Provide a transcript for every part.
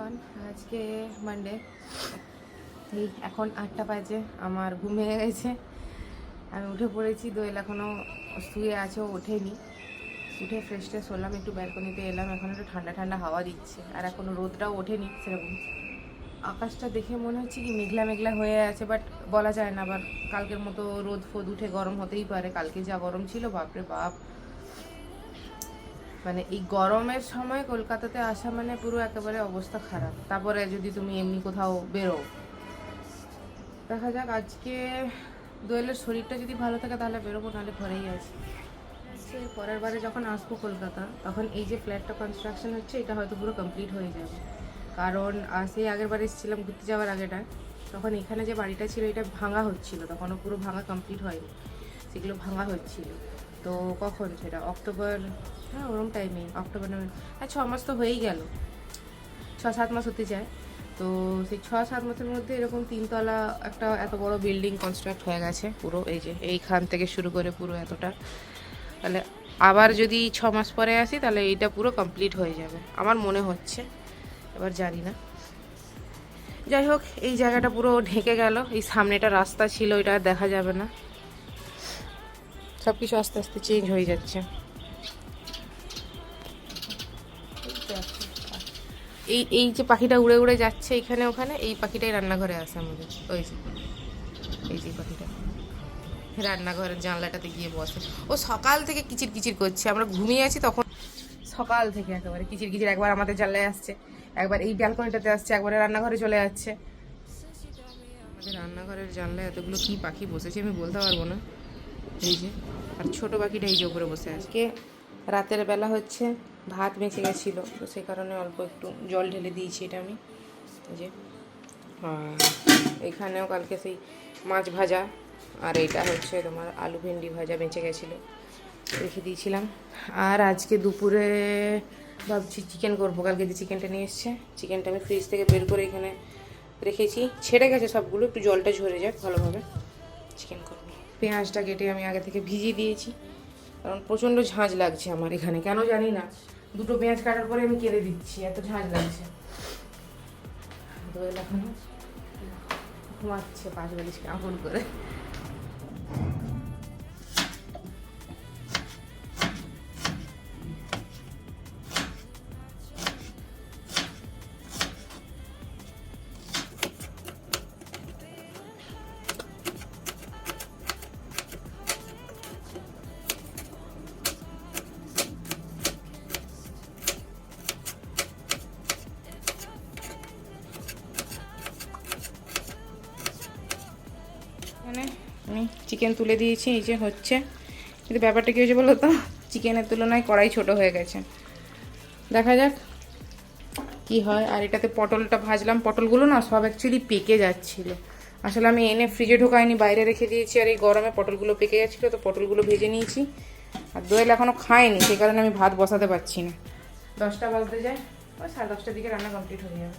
Everyone আজকে Monday এই এখন আটটা বাজে, আমার ঘুম ভেঙে গেছে। আমি উঠে পড়েছি, দোয়েল এখনও শুয়ে আছে ওঠেনি। উঠে ফ্রেশ ট্রেশ হলাম, একটু ব্যালকনিতে এলাম, এখন একটু ঠান্ডা ঠান্ডা হাওয়া দিচ্ছে। আর এখনও রোদটাও ওঠেনি সেরকম। আকাশটা দেখে মনে হচ্ছে কি মেঘলা মেঘলা হয়ে আছে বাট বলা যায় না, আবার কালকের মতো রোদ ফোদ উঠে গরম হতেই পারে। কালকে যা গরম ছিল, বাপরে বাপ। মানে এই গরমের সময় কলকাতাতে আসা মানে পুরো একেবারে অবস্থা খারাপ। তারপরে যদি তুমি এমনি কোথাও বেরো দেখা যাক আজকে দোয়েলের শরীরটা যদি ভালো থাকে তাহলে বেরোবো, নাহলে ঘরেই আছি। পরের বারে যখন আসব কলকাতা, তখন এই যে ফ্ল্যাটটা কনস্ট্রাকশন হচ্ছে, এটা হয়তো পুরো কমপ্লিট হয়ে যাবে। কারণ সেই আগের বারে এসেছিলাম ঘুরতে যাওয়ার আগেটা তখন এখানে যে বাড়িটা ছিল, এটা ভাঙা হচ্ছিল। তখনও পুরো ভাঙা কমপ্লিট হয়নি। সেগুলো ভাঙা হচ্ছিল। তো কখন সেটা? অক্টোবর? হ্যাঁ ওরম টাইমে অক্টোবর নভেম্বর। হ্যাঁ ছ মাস তো হয়েই গেল। ছ, সাত মাস হতে যায় তো সেই ছ, সাত মাসের মধ্যে এরকম তিনতলা একটা এত বড় বিল্ডিং কনস্ট্রাক্ট হয়ে গেছে পুরো। এই যে, এইখান থেকে শুরু করে পুরো এতটা। তাহলে আবার যদি ছ মাস পরে আসি, তাহলে এইটা পুরো কমপ্লিট হয়ে যাবে। আমার মনে হচ্ছে। এবার জানি না। যাই হোক, এই জায়গাটা পুরো ঢেকে গেল। এই সামনেটা রাস্তা ছিল, এটা দেখা যাবে না। সব কিছু আস্তে আস্তে চেঞ্জ হয়ে যাচ্ছে। এই এই যে পাখিটা উড়ে উড়ে যাচ্ছে এখানে ওখানে, এই পাখিটাই রান্নাঘরে আসে আমাদের। ওই যে, এই যে পাখিটা। রান্নাঘরের জানলাটাতে গিয়ে বসে। ও সকাল থেকে কিচির কিচির করছে, আমরা ঘুমিয়ে আছি তখন সকাল থেকে একেবারে কিচির কিচির একবার আমাদের জানলায় আসছে, একবার এই ব্যালকনিটাতে আসছে, একবারে রান্নাঘরে চলে যাচ্ছে। আমাদের রান্নাঘরের জানলায় এতগুলো কি পাখি বসেছে আমি বলতে পারব না। এই যে আর ছোট পাখিটা এই যে উপরে বসে আজকে রাতের বেলা হচ্ছে ভাত বেঁচে গেছিল তো সেই কারণে অল্প একটু জল ঢেলে দিয়েছি এটা আমি। এই যে এখানেও কালকে সেই মাছ ভাজা আর এটা হচ্ছে তোমার আলু ভেন্ডি ভাজা বেঁচে গেছিল রেখে দিয়েছিলাম। আর আজকে দুপুরে ভাবছি চিকেন করব কালকে যে চিকেনটা নিয়ে এসছে চিকেনটা আমি ফ্রিজ থেকে বের করে এখানে রেখেছি। ছেড়ে গেছে সবগুলো একটু জলটা ঝরে যাক ভালোভাবে চিকেন করব। পেঁয়াজটা কেটে আমি আগে থেকে ভিজিয়ে দিয়েছি। কারণ প্রচণ্ড ঝাঁঝ লাগছে আমার এখানে, কেন জানি না। দুটো পেঁয়াজ কাটার পরে আমি কেটে দিচ্ছি, এত ঝাঁঝ লাগছে। দোয়েল ঘুমাচ্ছে পাঁচ বালিশ কাপড় করে। এখানে আমি চিকেন তুলে দিয়েছি, এই যে হচ্ছে। কিন্তু ব্যাপারটা কী হয়েছে বলো তো? চিকেনের তুলনায় কড়াই ছোট হয়ে গেছে। দেখা যাক কি হয়। আর এটাতে পটলটা ভাজলাম। পটলগুলো না সব অ্যাকচুয়ালি পেকে যাচ্ছিল। আসলে আমি এনে ফ্রিজে ঢোকাইনি, বাইরে রেখে দিয়েছি। আর এই গরমে পটলগুলো পেকে যাচ্ছিল, তো পটলগুলো ভেজে নিয়েছি। আর দোয়েল এখনও খায়নি, সেই কারণে আমি ভাত বসাতে পারছি না। দশটা বাজতে যায়। ওই সাড়ে দশটার দিকে রান্না কমপ্লিট হয়ে যাবে।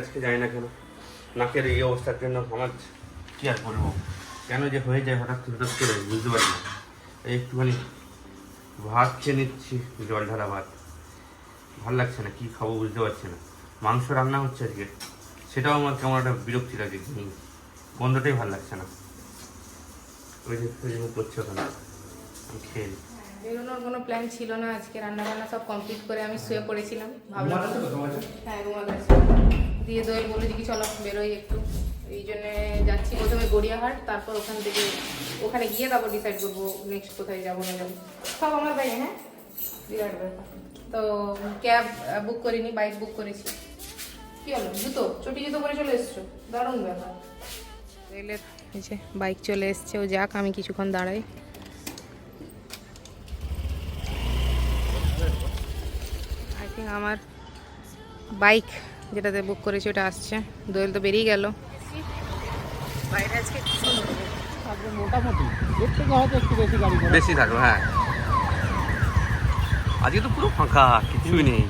আজকে, জানি না কেন। নাকের এই অবস্থার জন্য আমার কি আর করব কেন যে হয়ে যায় হঠাৎ হঠাৎ করে বুঝতে পারি না। এই একটুখানি ভাত খেয়ে নিচ্ছি জল ঢালা ভাত। ভালো লাগছে না কি খাব বুঝতে পারছি না। মাংস রান্না হচ্ছে আজকে। সেটাও আমার কেমন একটা বিরক্তি লাগে গন্ধটাই ভালো লাগছে না। ওই যে করছে ওখানে। আমি খেয়ে বেরোনোর কোনো প্ল্যান ছিল না আজকে রান্না বান্না সব কমপ্লিট করে আমি শুয়ে পড়েছিলাম। ভাবলাম হ্যাঁ আছে দিয়ে দোয়েল বলে যে কি চলো বেরোই একটু। এই জন্যে যাচ্ছি প্রথমে গড়িয়াহাট, তারপর ওখান থেকে ওখানে গিয়ে তারপর ডিসাইড করব নেক্সট কোথায় যাব না যাব। সব আমার ভাই হ্যাঁ? তো ক্যাব বুক করিনি বাইক বুক করেছি। কি হলো? জুতো? চটি জুতো করে চলে এসছো? দারুণ ব্যাপার। রেলের বাইক চলে এসছে, ও যাক, আমি কিছুক্ষণ দাঁড়াই। আই থিঙ্ক আমার বাইক যেটাতে বুক করেছি ওটা আসছে। দোয়েল তো বেরিয়ে গেল। বাইরে আজকে মোটামুটি এর থেকে হয়তো একটু বেশি গাড়ি বেশি থাকবে হ্যাঁ। আজকে তো পুরো ফাঁকা কিছুই নেই।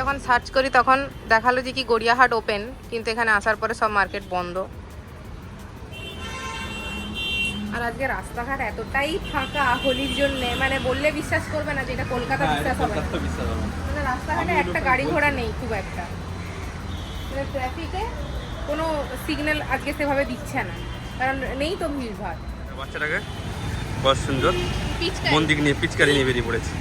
যখন সার্চ করি তখন দেখাল যে কি গড়িয়াহাট ওপেন কিন্তু এখানে আসার পরে সব মার্কেট বন্ধ। আর আজকে রাস্তাঘাট এতটাই ফাঁকা হোলির জন্য মানে বললে বিশ্বাস করবে না যে এটা কলকাতা বিশ্বাস হবে মানে রাস্তাঘাটে একটা গাড়ি ঘোড়া নেই খুব একটা। মানে ট্রাফিকে কোনো সিগন্যাল আজকে সেভাবে দিচ্ছে না। কারণ নেই তো ভিড়ভাড়। বাচ্চাটাকে বড় সুন্দর। মন্দির নিয়ে পিচকারি নিয়ে বেরিয়ে পড়েছে।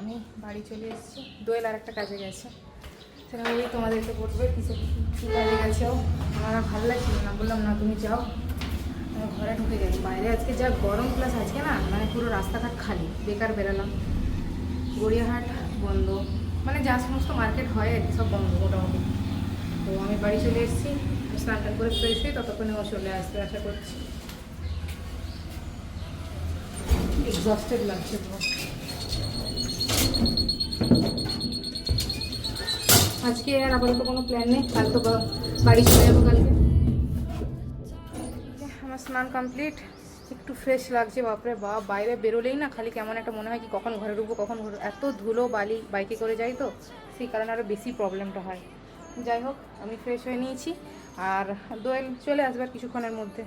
আমি বাড়ি চলে এসেছি। দোয়েল আর একটা কাজে গেছে। সেটা বলি তোমাদেরকে বলবে কিসে কী কাজে গেছে। ও আমার ভালো লাগছিল না, বললাম, না, তুমি যাও। ঘরে ঢুকে যাই বাইরে আজকে যা গরম প্লাস আজকে না মানে পুরো রাস্তাঘাট খালি, বেকার বেরালাম। গড়িয়াহাট বন্ধ মানে যা সমস্ত মার্কেট হয় আর কি, সব বন্ধ মোটামুটি। তো আমি বাড়ি চলে এসেছি, স্নান টান করে ফ্রেশ হয়ে ততক্ষণে ও চলে আসবে আশা করছি। এক্সস্টেড লাগছে পুরো আজকে আর আপাতত কোনো প্ল্যান নেই, কাল তো বাড়ি চলে যাব কালকে। আমার স্নান কমপ্লিট একটু ফ্রেশ লাগছে, বাপরে বাপ, বাইরে বেরোলেই না খালি কেমন একটা মনে হয় কি কখন ঘরে ঢুকবো, কখন ঘরে এত ধুলো বালি বাইকে করে যাই তো, সেই কারণে আরও বেশি প্রবলেমটা হয়। যাই হোক, আমি ফ্রেশ হয়ে নিয়েছি, আর দোয়েল চলে আসবে আর কিছুক্ষণের মধ্যে।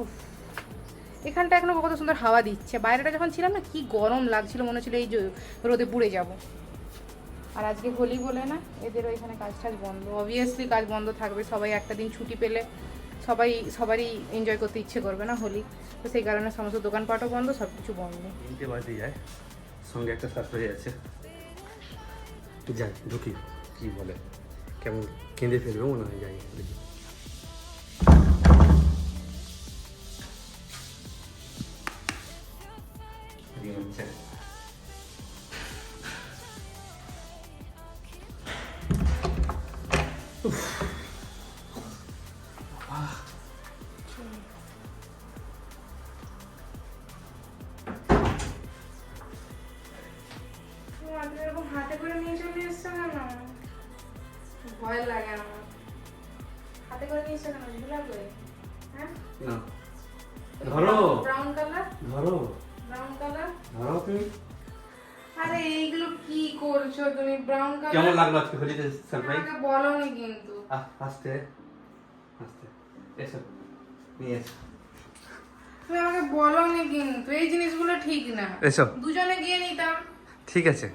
উফ, এখানটা এখনও কত সুন্দর হাওয়া দিচ্ছে, বাইরেটা যখন ছিলাম না, কি গরম লাগছিল, মনে হচ্ছিল এই রোদে পুড়ে যাব। আর আজকে হোলি বলে না, এদের ওইখানে কাজ টাজ বন্ধ। অবভিয়াসলি কাজ বন্ধ থাকবে, সবাই একটা দিন ছুটি পেলে সবাই, সবারই এনজয় করতে ইচ্ছে করবে না হোলি। তো সেই কারণে সমস্ত দোকানপাটও বন্ধ সব কিছু বন্ধ। তিনটে বাজে যায়, সঙ্গে একটা সারপ্রাইজ আছে। যাই ঢুকি, কি বলে, কেমন কেঁদে ফেলবে মনে হয়, যাই করছ তুমি ব্রাউন কালার কেমন লাগল আজকে হোলিতে সারপ্রাইজ আমাকে বলনি কিন্তু। আস্তে আস্তে। এসো নিয়ে এসো। তুমি আমাকে বলনি কিন্তু এই জিনিসগুলো ঠিক না। এসো। দুজনে গিয়ে নিতাম। ঠিক আছে।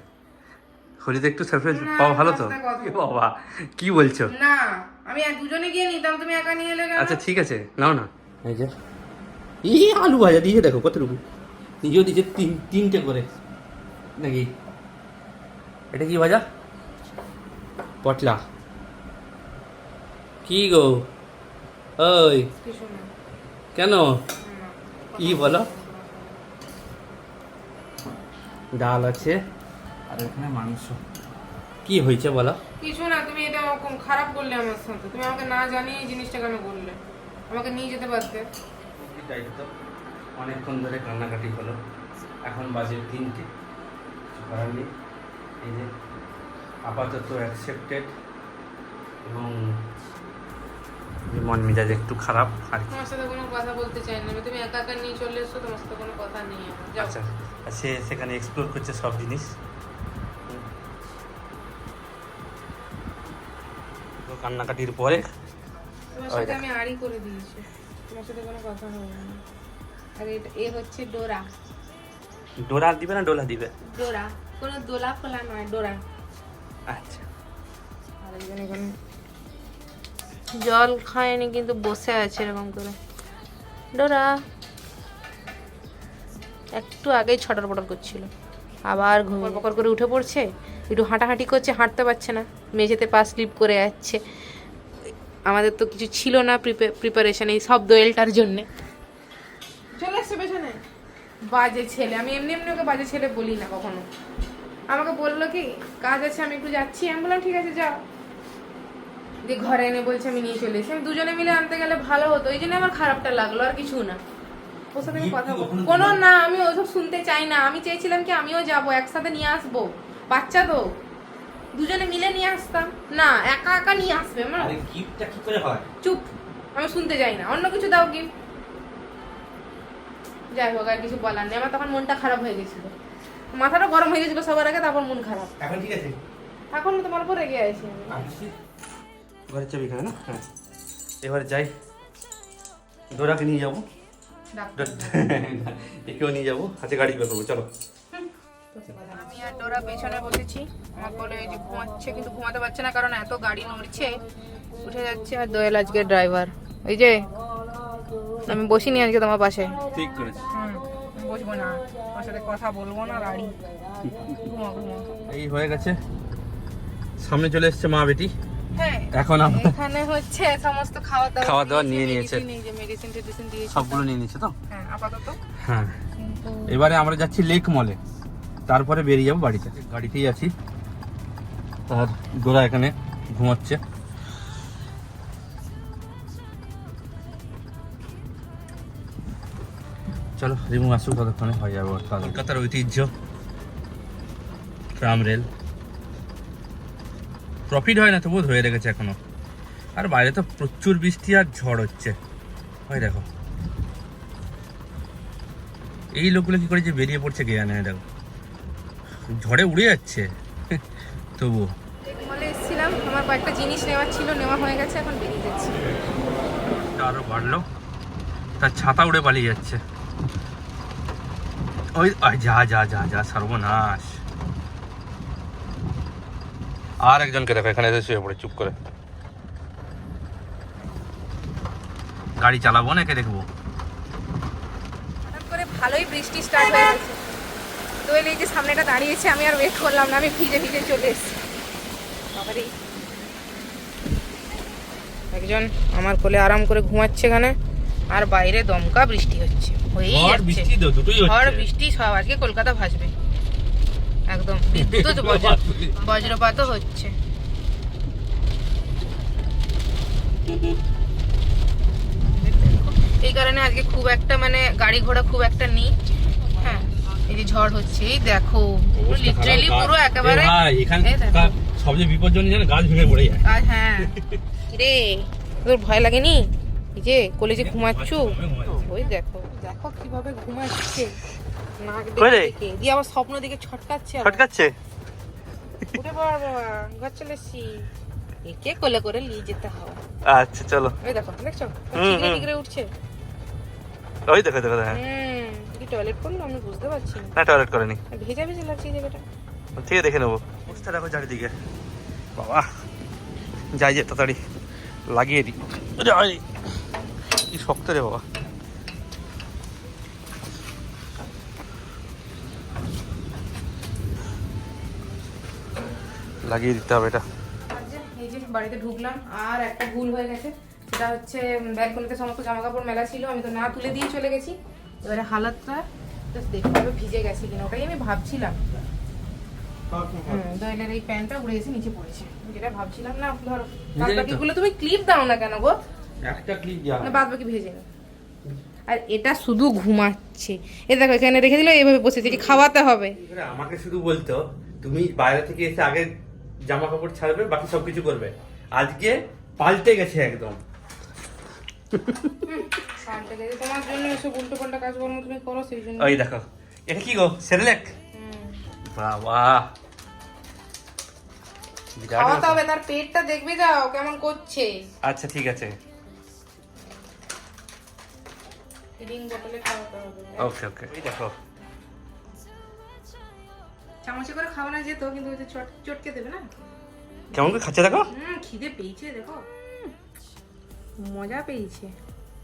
হোলিতে একটু সারপ্রাইজ না, পাওয়া ভালো তো? এ বাবা কি বলছো? না আমি আর দুজনে গিয়ে নিতাম তুমি একা নিয়ে এলে কেন? আচ্ছা ঠিক আছে নাও না। এই যে ই আলু ভাজা দিয়ে দেখো কতটুকু। নিজেও দিয়েছে তিন তিনটে করে নাকি? এটা কি ভাজা? পটলা। কি গো? ওই। কেন। কি বলো? ডাল আছে আর এখানে মাংস। কি হয়েছে বলো? কিছু না তুমি এটা ওরকম খারাপ করলে আমার সাথে। তুমি আমাকে না জানিয়ে জিনিসটা কেন বললে। আমাকে নিয়ে যেতে পারতে। তাই তো অনেকক্ষণ ধরে কান্নাকাটি হলো। এখন বাজে তিনটে। করার নেই এই যে আপাতত অ্যাকসেপ্টেড এবং যে মন মেজাজ একটু খারাপ আর কি। তোমার সাথে কোনো কথা বলতে চাই না। তুমি একা একা নিয়ে চলে এসছো তোমার সাথে কোনো কথা নেই আচ্ছা সে সেখানে এক্সপ্লোর করছে সব জিনিস। তো কান্নাকাটির পরে তোমার সাথে আমি আড়ি করে দিয়েছি। তোমার সাথে কোনো কথা হবে না। আর এটা এ হচ্ছে ডোরা। ডোরা দিবে না ডোলা দিবে? ডোরা। কোনো দোলা ফোলা নয় ডোরা। আচ্ছা। আর একজন এখানে জল খায়নি কিন্তু বসে আছে এরকম করে। ডোরা। একটু আগেই ছটর পটর করছিল। আবার ঘুমিয়ে বকর করে উঠে পড়ছে একটু হাঁটাহাঁটি করছে হাঁটতে পারছে না। মেঝেতে পা স্লিপ করে যাচ্ছে। আমাদের তো কিছু ছিল না প্রিপারেশন এই সব দোয়েলটার জন্যে। চলে আসছে পেছনে। বাজে ছেলে আমি এমনি এমনি ওকে বাজে ছেলে বলি না কখনো। আমাকে বলল কি কাজ আছে আমি একটু যাচ্ছি। আমি বললাম ঠিক আছে যাও। দিয়ে ঘরে এনে বলছে আমি নিয়ে চলে এসেছি। আমি দুজনে মিলে আনতে গেলে ভালো হতো এই জন্য আমার খারাপটা লাগল আর কিছু না। ওর সাথে আমি কথা বলব। কোনো না আমি ওসব শুনতে চাই না। আমি চেয়েছিলাম কি আমিও যাব একসাথে নিয়ে আসব। বাচ্চা তো। দুজনে মিলে নিয়ে আসতাম। না একা একা নিয়ে আসবে। আমার গিফটটা কি করে হয়? চুপ। আমি শুনতে চাই না। অন্য কিছু দাও গিফট যাই হোক আর কিছু বলার নেই। আমার তখন মনটা খারাপ হয়ে গেছিল। মাথাটা গরম হয়ে গেছিল সবার আগে তারপর মন খারাপ। এখন ঠিক আছে? এখন তোমার উপর রেগে আছি। ঘরের চাবি এখানে না? হ্যাঁ। এবারে যাই। ডোরাকে নিয়ে যাব। একেও নিয়ে যাব। হাতে গাড়ি বের করব চলো। আমি আর ডোরা পেছনে বসেছি। আমার বলে যে ঘুমাচ্ছে কিন্তু ঘুমাতে পারছে না কারণ এত গাড়ি নড়ছে। উঠে যাচ্ছে আর দোয়েল আজকে ড্রাইভার। এই যে আমি বসিনি আজকে তোমার পাশে। ঠিক করেছি। হুম বসবো না। কথা বলব না গাড়ি ঘুমা এই হয়ে গেছে। সামনে চলে এসছে মা বেটি। হ্যাঁ এখন এখানে হচ্ছে সমস্ত খাওয়া দাওয়া খাওয়া দাওয়া নিয়ে নিয়েছে। সবগুলো নিয়ে নিচ্ছে তো? হ্যাঁ আপাতত। হ্যাঁ। এবারে আমরা যাচ্ছি লেক মলে তারপরে বেরিয়ে যাব বাড়িতে। গাড়িতেই আছি। আর গোরা এখানে ঘুমাচ্ছে। চলো রিমু আসুক ততক্ষণে হয়ে যাবে কলকাতার ঐতিহ্য ট্রাম রেল। প্রফিট হয় না তবুও ধরে রেখেছে এখনও। আর বাইরে তো প্রচুর বৃষ্টি আর ঝড় হচ্ছে। হয় দেখো। এই লোকগুলো কি করে যে বেরিয়ে পড়ছে কে জানে দেখো। ঝড়ে উড়ে যাচ্ছে। তবু মলে এসেছিলাম আমার কয়েকটা জিনিস নেওয়ার ছিল নেওয়া হয়ে গেছে এখন বেরিয়ে যাচ্ছি। আরও বাড়লো। তার ছাতা উড়ে পালিয়ে যাচ্ছে। ওই যা যা যা যা, সর্বনাশ। আর একজনকে দেখো, এখানে এসে শুয়ে পড়ে, চুপ করে। গাড়ি চালাবো না একে দেখব করে ভালোই বৃষ্টি স্টার্ট হয়ে গেছে। তো এই যে সামনেটা দাঁড়িয়েছে আমি আর ওয়েট করলাম না, আমি ভিজে ভিজে চলে এসেছি। বাবারে। একজন আমার কোলে আরাম করে ঘুমাচ্ছে এখানে। আর বাইরে দমকা বৃষ্টি হচ্ছে হয়েই ঝড় যাচ্ছে। বৃষ্টি ঝড় বৃষ্টি সব আজকে কলকাতা ভাসবে। একদম বিদ্যুৎ বজ্র বজ্রপাতও। হচ্ছে। এই কারণে আজকে খুব একটা মানে গাড়ি ঘোড়া খুব একটা নেই। হ্যাঁ এই যে ঝড় হচ্ছে এই দেখো লিটারেলি পুরো একেবারে সবচেয়ে বিপজ্জনক জানো গাছ ভেঙে পড়ে যায়। হ্যাঁ। রে তোর ভয় লাগেনি? এই যে কোলে যে ঘুমাচ্ছ। ওই দেখো দেখো কীভাবে ঘুমাচ্ছে। নাক। দেখে। দিয়ে আবার স্বপ্ন দিকে ছটকাচ্ছে। ফটকাচ্ছে উঠে বাবা ঘর চলে এসছি। একে কোলে করে নিয়ে যেতে হবে। আচ্ছা চলো। ওই দেখো দেখছ? হুম, ঠিকরে ঠিকরে উঠছে। ওই দেখো দেখো হ্যাঁ। কি টয়লেট করল আমি বুঝতে পারছি না। টয়লেট করেনি। ভেজা ভেজা লাগছে জায়গাটা ঠিক আছে দেখে নেব। অবস্থা দেখো চারিদিকে। বাবা যাই যে তাড়াতাড়ি লাগিয়ে দিই। কি শক্ত রে বাবা। লাগিয়ে দিতে হবে এটা। এই যে বাড়িতে ঢুকলাম আর একটা ভুল হয়ে গেছে। সেটা হচ্ছে ব্যালকনিতে সমস্ত জামা কাপড় মেলা ছিল আমি তো না তুলে দিয়ে চলে গেছি। এবারে হালাতটা জাস্ট দেখতে হবে ভিজে গেছে কিনা ওটাই আমি ভাবছিলাম। দোয়েলের এই প্যান্টটা উড়ে এসে নিচে পড়েছে। যেটা ভাবছিলাম না ধরো বাকিগুলো তুমি ক্লিপ দাও না কেন গো? একটা ক্লিপ যা না বাদ বাকি ভেজে নি। আর এটা শুধু ঘুমাচ্ছে। এ দেখো এখানে রেখে দিলে এভাবে বসেছে যে খাওয়াতে হবে। আমাকে শুধু বলতো তুমি বাইরে থেকে এসে আগে জামা কাপড় ছাড়বে বাকি সব কিছু করবে। আজকে পাল্টে গেছে একদম। পাল্টে গেছে তোমার জন্য এসব উল্টো পাল্টা কাজকর্ম তুমি করো সেই জন্য। ওই দেখো এটা কি গো সেরেলেক? বাবা। খাওয়াতে হবে তার পেটটা দেখবে যাও কেমন করছে। আচ্ছা ঠিক আছে। ফিডিং বোতলে খাওয়াতে হবে। ওকে ওকে। এই দেখো। চামচে করে খাওয়ানো যেত কিন্তু ওই যে চট চটকে দেবে না? কেমন করে খাচ্ছে দেখো? হুম খিদে পেয়েছে দেখো। মজা পেয়েছে।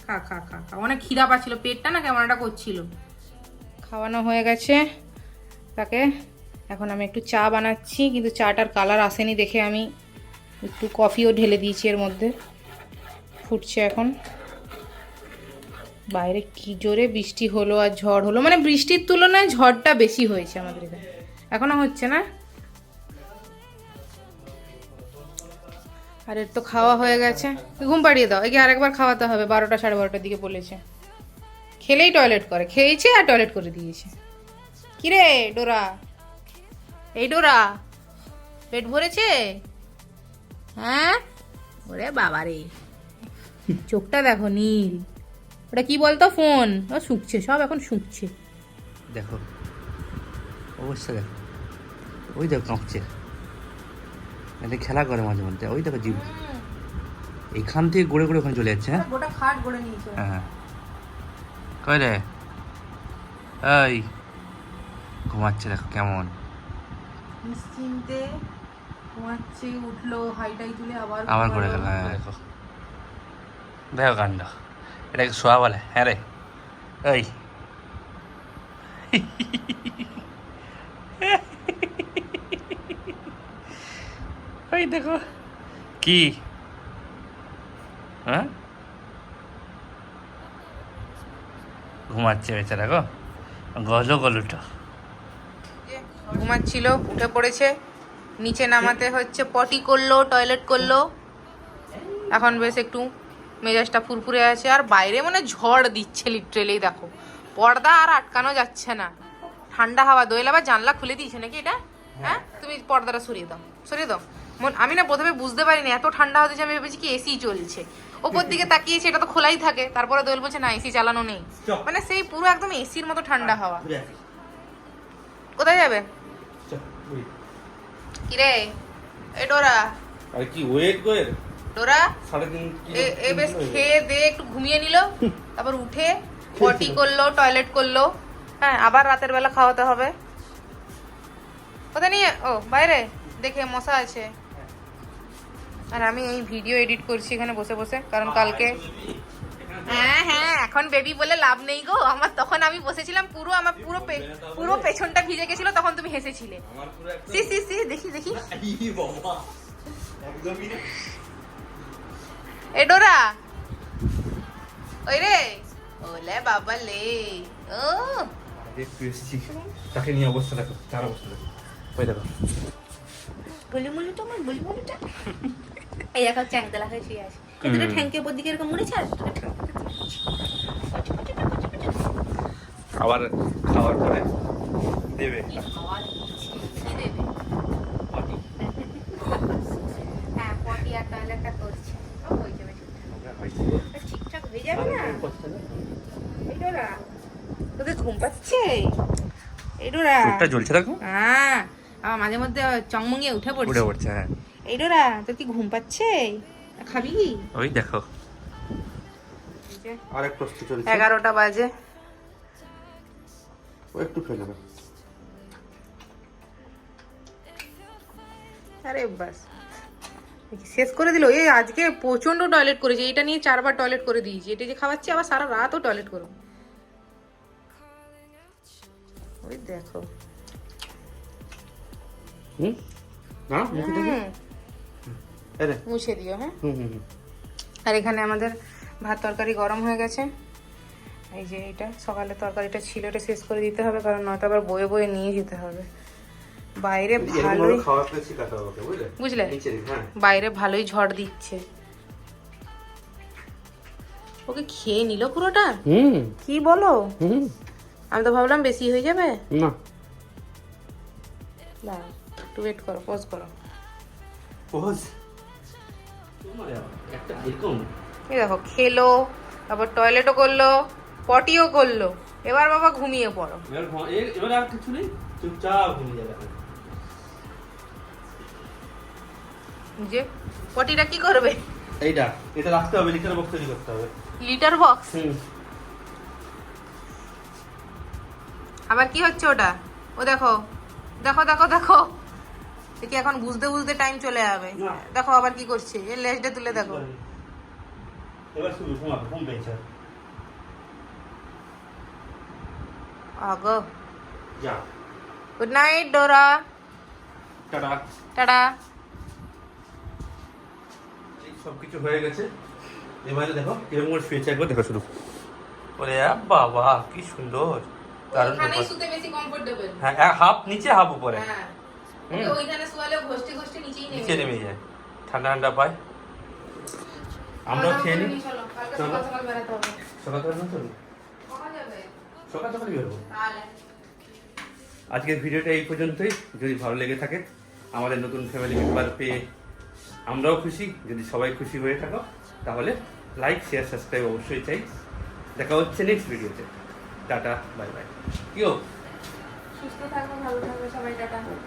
খা খা খা খা। অনেক খিদা পাচ্ছিল পেটটা না কেমন একটা করছিল। খাওয়ানো হয়ে গেছে। তাকে এখন আমি একটু চা বানাচ্ছি কিন্তু চাটার কালার আসেনি দেখে আমি একটু কফিও ঢেলে দিয়েছি এর মধ্যে। ফুটছে এখন। বাইরে কি জোরে বৃষ্টি হলো আর ঝড় হলো? মানে বৃষ্টির তুলনায় ঝড়টা বেশি হয়েছে আমাদের এখানে। এখনও হচ্ছে না? আর এর তো খাওয়া হয়ে গেছে। ঘুম পাড়িয়ে দাও। একে আরেকবার খাওয়াতে হবে। বারোটা সাড়ে বারোটার দিকে বলেছে। খেলেই টয়লেট করে। খেয়েছে আর টয়লেট করে দিয়েছে। কিরে, ডোরা? এই ডোরা, পেট ভরেছে? হ্যাঁ? ওরে বাবা রে চোখটা দেখো নীল। ওটা কি বলতো? ফোন। ও শুকছে সব এখন শুকছে। দেখো। অবশ্যই দেখো। ওই দেখো কাঁপছে। এটা খেলা করে মাঝে মধ্যে। ওই দেখো জীব এখান থেকে গড়ে গড়ে ওখানে চলে যাচ্ছে হ্যাঁ? গোটা খাট গড়ে নিয়েছে। হ্যাঁ কই রে? এই। ঘুমাচ্ছে দেখো কেমন। নিশ্চিন্তে ঘুমাচ্ছে উঠল হাইটাই তুলে আবার আবার করে গেল হ্যাঁ। দেখো। দেখো কাণ্ড। এটাকে শোয়া বলে হ্যাঁ রে। এই। ওই দেখো, কি? হ্যাঁ? ঘুমাচ্ছে বেচারা গো। গলো গলুটা। ঘুমাচ্ছিল, উঠে পড়েছে। নিচে নামাতে হচ্ছে, পটি করল, টয়লেট করল। এখন বেশ একটু মেজাজটা ফুরফুরে আছে আর বাইরে মানে ঝড় দিচ্ছে লিটারেলি দেখো। পর্দা আর আটকানো যাচ্ছে না। ঠান্ডা হাওয়া দোয়েল আবার জানলা খুলে দিয়েছে নাকি এটা? হ্যাঁ। তুমি পর্দাটা সরিয়ে দাও সরিয়ে দাও। আমি না প্রথমে বুঝতে পারিনি এত ঠান্ডা হতেছে আমি ভেবেছি কি এসি চলছে। ওপর দিকে তাকিয়েছি এটা তো খোলাই থাকে তারপরে দোয়েল বলছে না এসি চালানো নেই। মানে সেই পুরো একদম এসির মতো ঠান্ডা হাওয়া। কোথায় যাবে? কিরে? এ ডোরা। আর কি ওয়েট গোয়ের ডোরা এ- বেশ খেয়ে দে একটু ঘুমিয়ে নিল তারপর উঠে পটি করল টয়লেট করল। হ্যাঁ আবার রাতের বেলা খাওয়াতে হবে। কোথায় নিয়ে? ও বাইরে? দেখে মশা আছে। আর আমি এই ভিডিও এডিট করছি এখানে বসে বসে কারণ কালকে হ্যাঁ হ্যাঁ এখন বেবি বলে লাভ নেই গো। আমার তখন আমি বসেছিলাম পুরো আমার পুরো পুরো পেছনটা ভিজে গেছিল তখন তুমি হেসেছিলে। সি সি সি দেখি দেখি। এ ডোরা ওই রে ওলে বাবা লে ও দেখতে এসেছি তাকে নিয়ে অবস্থা দেখো তার অবস্থা দেখো ওই দেখো বলি মুলিটা আমার বলি মুলিটা এই দেখো চ্যাংদা লাগাই শুয়ে আছে দুটো ঠ্যাঙ্কের উপর দিকে এরকম মুড়েছে আর খাওয়ার পরে দেবে? হ্যাঁ, পটি আর টয়লেটটা করছে। হয়ে ঠিকঠাক। হয়ে যাবে না? এই ডোরা, তোদের ঘুম পাচ্ছে? এই ডোরা। চোখটা জ্বলছে দেখো। হ্যাঁ, আবার মাঝে মধ্যে চংমুঙিয়ে উঠে উঠে পড়ছে পড়ছে হ্যাঁ। এই ডোরা তোর কি ঘুম পাচ্ছে? খাবি কি? ওই দেখো। আরেক প্রশ্ন চলছে। এগারোটা বাজে। ও একটু ফেলে আরে বাস। শেষ করে দিল। এই আজকে প্রচণ্ড টয়লেট করেছে। এটা নিয়ে চারবার টয়লেট করে দিয়েছি। এটা যে খাওয়াচ্ছি আবার সারা রাতও টয়লেট করো। ওই দেখো। মুছে দিও হ্যাঁ? আর এখানে আমাদের ভাত তরকারি গরম হয়ে গেছে। এই যে এটা সকালে তরকারিটা ছিল এটা শেষ করে দিতে হবে কারণ নয়তো আবার বয়ে বয়ে নিয়ে যেতে হবে। বাইরে ভালোই বুঝলে? হ্যাঁ। বাইরে ভালোই ঝড় দিচ্ছে। ওকে খেয়ে নিল পুরোটা? হুম। কি বলো? হুম। আমি তো ভাবলাম বেশি হয়ে যাবে। না। একটু ওয়েট করো পজ করো। পোজ এই দেখো খেলো তারপর টয়লেটও করল পটিও করল। এবার বাবা ঘুমিয়ে পড়ো। এবার এবার আর কিছু নেই? চুপচাপ ঘুমিয়ে যাবে। যে পটিটা কি করবে? এইটা এটা রাখতে হবে লিখার বক্স তৈরি করতে হবে। লিটার বক্স আবার কি হচ্ছে ওটা? ও দেখো দেখো দেখো দেখো। দেখি এখন বুঝতে বুঝতে টাইম চলে যাবে। দেখো আবার কি করছে এর লেজটা তুলে দেখো। এবার শুরু ঘুমাবে ঘুম পেয়েছে। আগো। যা। Good night Dora tata. Tata. সব কিছু হয়ে গেছে। এবারে দেখো কীরকম করে শুয়েছে একবার দেখো শুরু ওরে বাবা কি সুন্দর। দারুণ ওখানেই শুতে বেশি কমফোর্টেবল হ্যাঁ হাফ নিচে হাফ উপরে। হ্যাঁ। হুম। ওইখানে শুয়ালে ঘষতে ঘষতে নিচেই নেমে নিচে নেমে যায়। ঠান্ডা ঠান্ডা পায়। আমরাও খেয়ে নিই। চলো চলো। সকাল সকাল বেরাতে হবে। সকাল সকাল না চলুন সকাল সকাল বেরোবো? আজকের ভিডিওটা এই পর্যন্তই। যদি ভালো লেগে থাকে আমাদের নতুন ফ্যামিলি মেম্বার পেয়ে আমরাও খুশি। যদি সবাই খুশি হয়ে থাকো, তাহলে লাইক শেয়ার সাবস্ক্রাইব অবশ্যই চাই। দেখা হচ্ছে নেক্সট ভিডিওতে টাটা বাই বাই কিও সুস্থ থাকো, ভালো থাকো সবাই, টাটা।